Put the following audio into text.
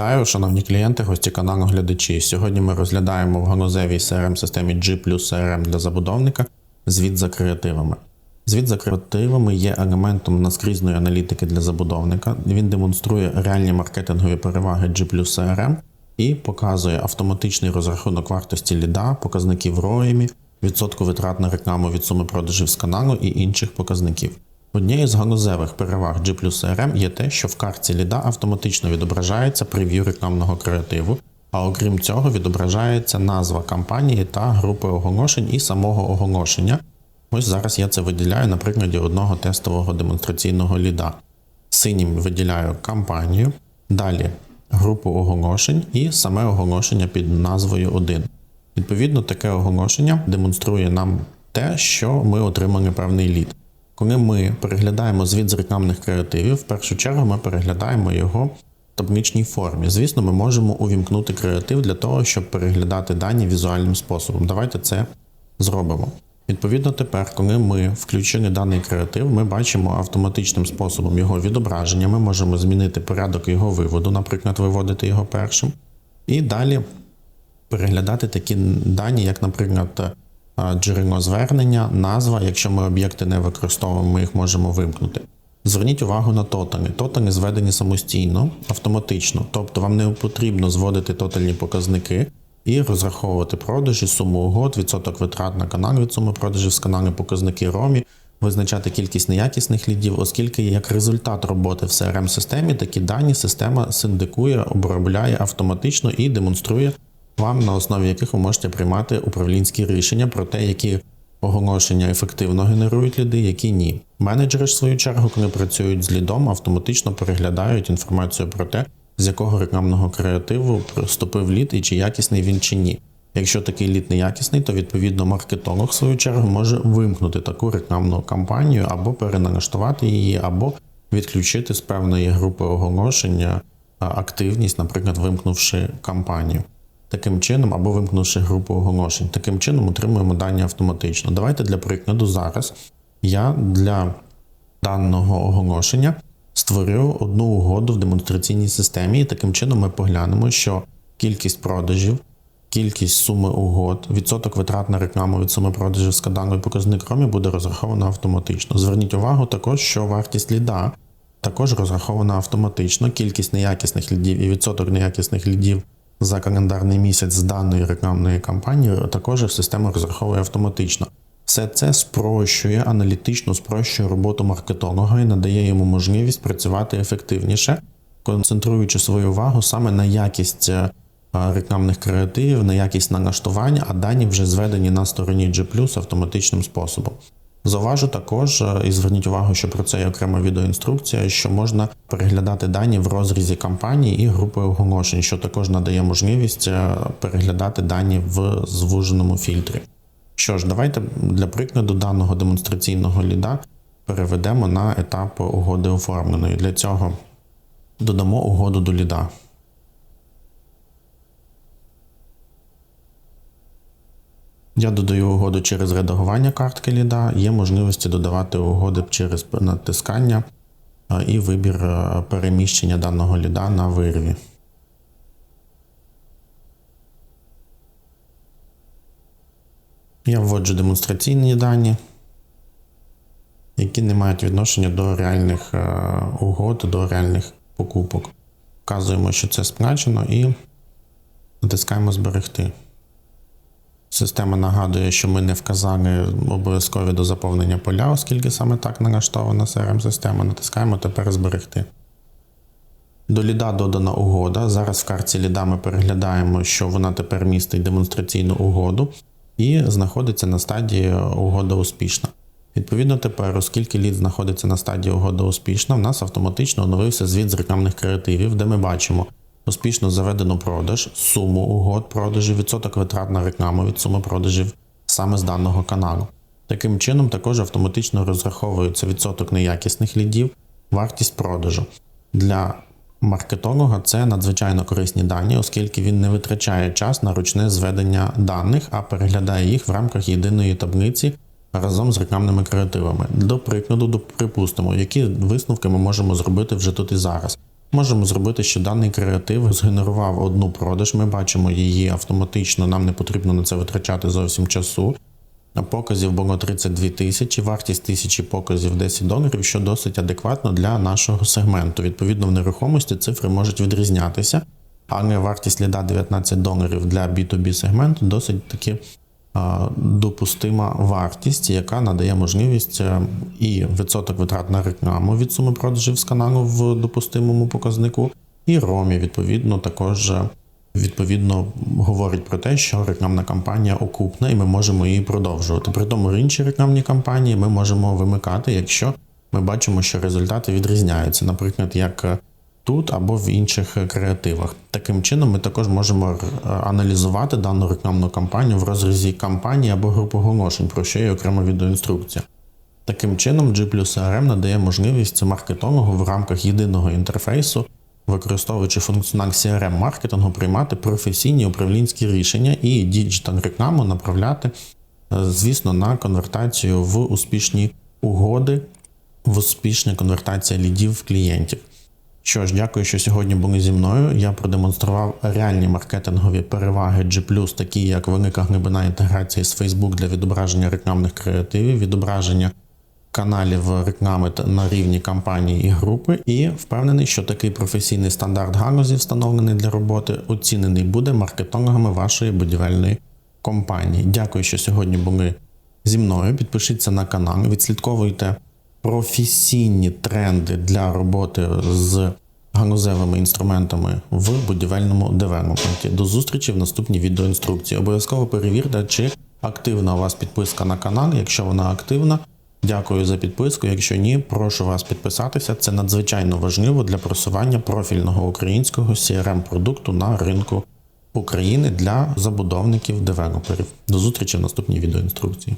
Вітаю, шановні клієнти, гості каналу глядачі. Сьогодні ми розглядаємо в ганузевій crm системі G плюс CRM для забудовника звіт за креативами. Звіт за креативами є елементом наскрізної аналітики для забудовника. Він демонструє реальні маркетингові переваги G плюс CRM і показує автоматичний розрахунок вартості ліда, показників ROIMі, відсотку витрат на рекламу від суми продажів з каналу і інших показників. Однією з ганузевих переваг G CRM є те, що в картці ліда автоматично відображається прев'ю рекламного креативу, а окрім цього відображається назва кампанії та групи оголошень і самого оголошення. Ось зараз я це виділяю на прикладі одного тестового демонстраційного ліда. Синім виділяю кампанію, далі групу оголошень і саме оголошення під назвою 1. Відповідно, таке оголошення демонструє нам те, що ми отримали певний лід. Коли ми переглядаємо звіт з рекламних креативів, в першу чергу ми переглядаємо його в табличній формі. Звісно, ми можемо увімкнути креатив для того, щоб переглядати дані візуальним способом. Давайте це зробимо. Відповідно, тепер, коли ми включили даний креатив, ми бачимо автоматичним способом його відображення. Ми можемо змінити порядок його виводу, наприклад, виводити його першим. І далі переглядати такі дані, як, наприклад, джерело звернення, назва. Якщо ми об'єкти не використовуємо, ми їх можемо вимкнути. Зверніть увагу на тотали. Тотали зведені самостійно, автоматично, тобто вам не потрібно зводити тотальні показники і розраховувати продажі, суму угод, відсоток витрат на канал від суми продажів з каналу, показники ромі, визначати кількість неякісних лідів, оскільки як результат роботи в crm системі такі дані система синдикує, обробляє автоматично і демонструє вам, на основі яких ви можете приймати управлінські рішення про те, які оголошення ефективно генерують ліди, які ні. Менеджери ж в свою чергу, коли працюють з лідом, автоматично переглядають інформацію про те, з якого рекламного креативу вступив лід і чи якісний він чи ні. Якщо такий лід неякісний, то відповідно маркетолог в свою чергу може вимкнути таку рекламну кампанію або переналаштувати її, або відключити з певної групи оголошення активність, наприклад, вимкнувши кампанію таким чином, або вимкнувши групу оголошень. Таким чином отримуємо дані автоматично. Давайте для прикладу зараз я для даного оголошення створю одну угоду в демонстраційній системі, і таким чином ми поглянемо, що кількість продажів. Кількість суми угод, відсоток витрат на рекламу від суми продажів з каналу і показник ромі буде розраховано автоматично. Зверніть увагу також, що вартість ліда також розрахована автоматично. Кількість неякісних лідів і відсоток неякісних лідів за календарний місяць з даної рекламної кампанії також система розраховує автоматично. Все це спрощує аналітично спрощує роботу маркетолога і надає йому можливість працювати ефективніше, концентруючи свою увагу саме на якість е, рекламних креативів, на якість налаштування, а дані вже зведені на стороні G+, автоматичним способом. Зауважу також е, і зверніть увагу, що про це є окрема відеоінструкція, що можна переглядати дані в розрізі кампанії і групи оголошень, що також надає можливість е, переглядати дані в звуженому фільтрі. Що ж, давайте для прикладу даного демонстраційного ліда переведемо на етап угоди оформленої. Для цього додамо угоду до ліда. Я додаю угоду через редагування картки ліда, є можливості додавати угоди через натискання і вибір переміщення даного ліда на вирві. Я вводжу демонстраційні дані, які не мають відношення до реальних угод, до реальних покупок. Вказуємо, що це сплачено, і натискаємо Зберегти. Система нагадує, що ми не вказали обов'язкові до заповнення поля, оскільки саме так налаштована crm система Натискаємо тепер зберегти. До ліда додана угода. Зараз в карті ліда ми переглядаємо, що вона тепер містить демонстраційну угоду і знаходиться на стадії угода успішна. Відповідно, тепер, оскільки лід знаходиться на стадії угода успішна, в нас автоматично оновився звіт з рекламних креативів, де ми бачимо. Успішно заведено продаж, суму угод продажів, відсоток витрат на рекламу від суми продажів саме з даного каналу. Таким чином, також автоматично розраховується відсоток неякісних лідів, вартість продажу. Для маркетолога це надзвичайно корисні дані, оскільки він не витрачає час на ручне зведення даних, а переглядає їх в рамках єдиної таблиці разом з рекламними креативами. До прикладу, припустимо, які висновки ми можемо зробити вже тут і зараз. Можемо зробити, що даний креатив згенерував одну продаж. Ми бачимо її автоматично, нам не потрібно на це витрачати зовсім часу. Показів було 32 тисячі, вартість тисячі показів 10 доларів, що досить адекватно для нашого сегменту. Відповідно, в нерухомості цифри можуть відрізнятися, але вартість ліда 19 доларів для B2B сегменту досить таки допустима вартість, яка надає можливість е, і відсоток витрат на рекламу від суми продажів з каналу в допустимому показнику, і ромі, відповідно, також. е, Відповідно, говорить про те, що рекламна кампанія окупна, і ми можемо її продовжувати. При тому інші рекламні кампанії ми можемо вимикати, якщо ми бачимо, що результати відрізняються, наприклад, як е, тут або в інших креативах. Таким чином, ми також можемо е, аналізувати дану рекламну кампанію в розрізі кампанії або груп оголошень, про що є окрема відеоінструкція. Таким чином, G CRM надає можливість маркетологу в рамках єдиного інтерфейсу, використовуючи функціонал CRM маркетингу, приймати професійні управлінські рішення і діджитал рекламу направляти, е, звісно, на конвертацію в успішні угоди, в успішні конвертація лідів клієнтів. Що ж, дякую, що сьогодні були зі мною. Я продемонстрував реальні маркетингові переваги G+, такі як велика глибина інтеграції з Facebook для відображення рекламних креативів, відображення каналів реклами на рівні кампанії і групи, і впевнений, що такий професійний стандарт галузі, встановлений для роботи, оцінений буде маркетологами вашої будівельної компанії. Дякую, що сьогодні були зі мною. Підпишіться на канал, відслідковуйте професійні тренди для роботи з галузевими інструментами в будівельному девелопменті. До зустрічі в наступній відеоінструкції. Обов'язково перевірте, чи активна у вас підписка на канал. Якщо вона активна, дякую за підписку. Якщо ні, прошу вас підписатися. Це надзвичайно важливо для просування профільного українського crm продукту на ринку України для забудовників девелоперів. До зустрічі в наступній відеоінструкції.